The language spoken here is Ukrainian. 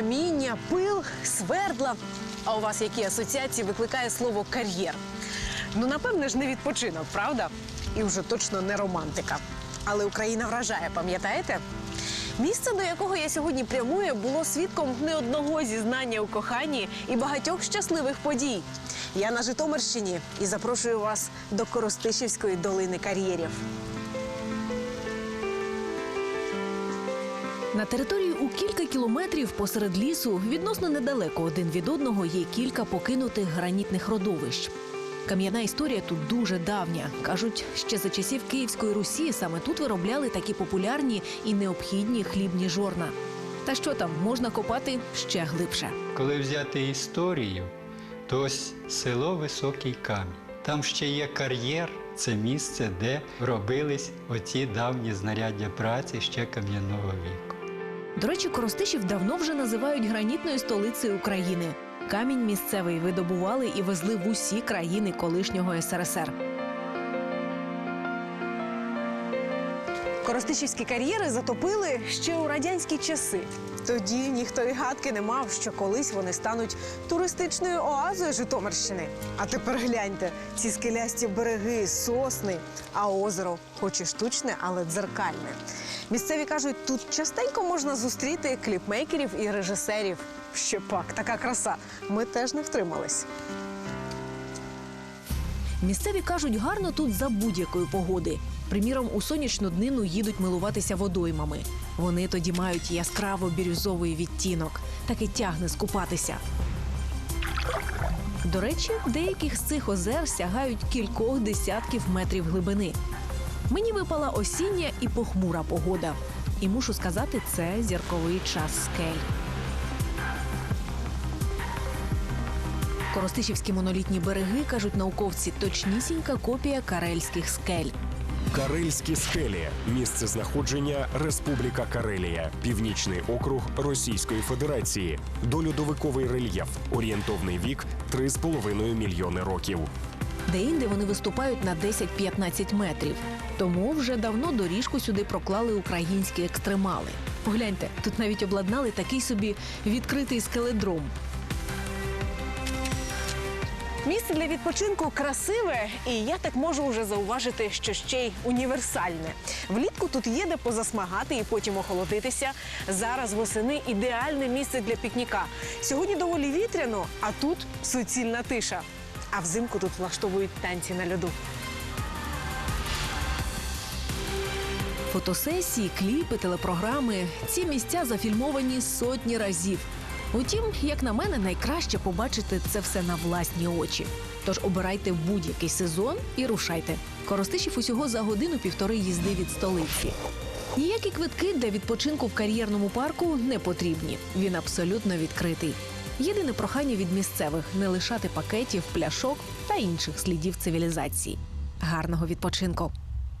каміння, пил, свердла. А у вас які асоціації викликає слово кар'єр? Ну, напевне ж, не відпочинок, правда? І вже точно не романтика. Але Україна вражає, пам'ятаєте? Місце, до якого я сьогодні прямую, було свідком не одного зізнання у коханні і багатьох щасливих подій. Я на Житомирщині і запрошую вас до Коростишівської долини кар'єрів. На території у кілька кілометрів посеред лісу, відносно недалеко один від одного, є кілька покинутих гранітних родовищ. Кам'яна історія тут дуже давня. Кажуть, ще за часів Київської Русі саме тут виробляли такі популярні і необхідні хлібні жорна. Та що там можна копати ще глибше. Коли взяти історію, то ось село Високий Камінь. Там ще є кар'єр, це місце, де робились оці давні знаряддя праці ще кам'яного віку. До речі, Коростишів давно вже називають гранітною столицею України. Камінь місцевий видобували і везли в усі країни колишнього СРСР. Коростишівські кар'єри затопили ще у радянські часи. Тоді ніхто і гадки не мав, що колись вони стануть туристичною оазою Житомирщини. А тепер гляньте ці скелясті береги, сосни, а озеро, хоч і штучне, але дзеркальне. Місцеві кажуть, тут частенько можна зустріти кліпмейкерів і режисерів. Ще пак, така краса. Ми теж не втримались. Місцеві кажуть, гарно тут за будь-якої погоди. Приміром, у сонячну днину їдуть милуватися водоймами. Вони тоді мають яскраво бірюзовий відтінок, так і тягне скупатися. До речі, деяких з цих озер сягають кількох десятків метрів глибини. Мені випала осіння і похмура погода. І мушу сказати, це зірковий час скель. Коростишівські монолітні береги, кажуть науковці, точнісінька копія карельських скель. Карельські скелі місце знаходження Республіка Карелія, Північний округ Російської Федерації, дольодовиковий рельєф, орієнтовний вік 3,5 мільйони років. Деінде вони виступають на 10-15 метрів. Тому вже давно доріжку сюди проклали українські екстремали. Погляньте, тут навіть обладнали такий собі відкритий скеледром. Місце для відпочинку красиве, і я так можу вже зауважити, що ще й універсальне. Влітку тут є де позасмагати і потім охолодитися. Зараз восени ідеальне місце для пікніка. Сьогодні доволі вітряно, а тут суцільна тиша. А взимку тут влаштовують танці на льоду. Фотосесії, кліпи, телепрограми ці місця зафільмовані сотні разів. Утім, як на мене, найкраще побачити це все на власні очі. Тож обирайте будь-який сезон і рушайте. Коростишів усього за годину-півтори їзди від столиці. Ніякі квитки для відпочинку в кар'єрному парку не потрібні. Він абсолютно відкритий. Єдине прохання від місцевих не лишати пакетів, пляшок та інших слідів цивілізації. Гарного відпочинку!